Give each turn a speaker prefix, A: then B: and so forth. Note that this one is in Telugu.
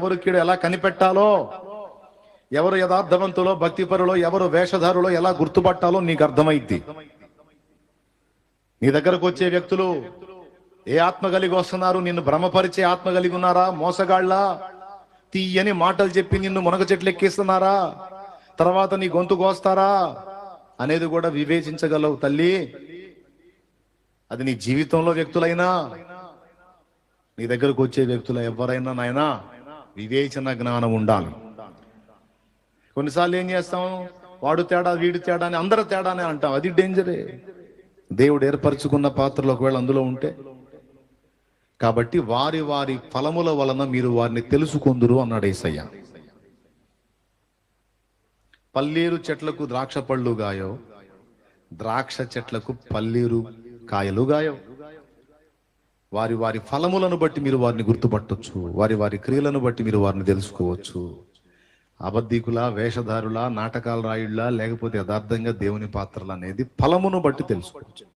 A: ఎవరికి ఎలా కనిపెట్టాలో ఎవరు యథార్థవంతులో భక్తిపరులో ఎవరు వేషధారులో ఎలా గుర్తుపట్టాలో నీకు అర్థమైద్ది. నీ దగ్గరకు వచ్చే వ్యక్తులు ఏ ఆత్మ కలిగి వస్తున్నారు? నిన్ను భ్రమపరిచే ఆత్మ కలిగి ఉన్నారా? మోసగాళ్ళ తీయని మాటలు చెప్పి నిన్ను మునగ చెట్లు ఎక్కిస్తున్నారా? తర్వాత నీ గొంతు కోస్తారా? అనేది కూడా వివేచించగలవు తల్లి. అది నీ జీవితంలో వ్యక్తులైనా నీ దగ్గరకు వచ్చే వ్యక్తులు ఎవరైనా నాయనా? వివేచన జ్ఞానం ఉండాలి. కొన్నిసార్లు ఏం చేస్తాం? వాడు తేడా వీడు తేడా అని అందరూ తేడానే అంటాం. అది డేంజరే. దేవుడు ఏర్పరచుకున్న పాత్రలు ఒకవేళ అందులో ఉంటే. కాబట్టి వారి వారి ఫలముల వలన మీరు వారిని తెలుసుకుందురు అన్నాడు ఏసయ్య. పల్లీరు చెట్లకు ద్రాక్ష పళ్ళు గాయో ద్రాక్ష చెట్లకు పల్లీరు కాయలు గాయో వారి వారి ఫలములను బట్టి మీరు వారిని గుర్తుపట్టొచ్చు. వారి వారి క్రియలను బట్టి మీరు వారిని తెలుసుకోవచ్చు. అబద్ధికుల వేషధారుల నాటకాల రాయుళ్ళ లేకపోతే యథార్థంగా దేవుని పాత్రలు అనేది ఫలమును బట్టి తెలుసుకోవచ్చు.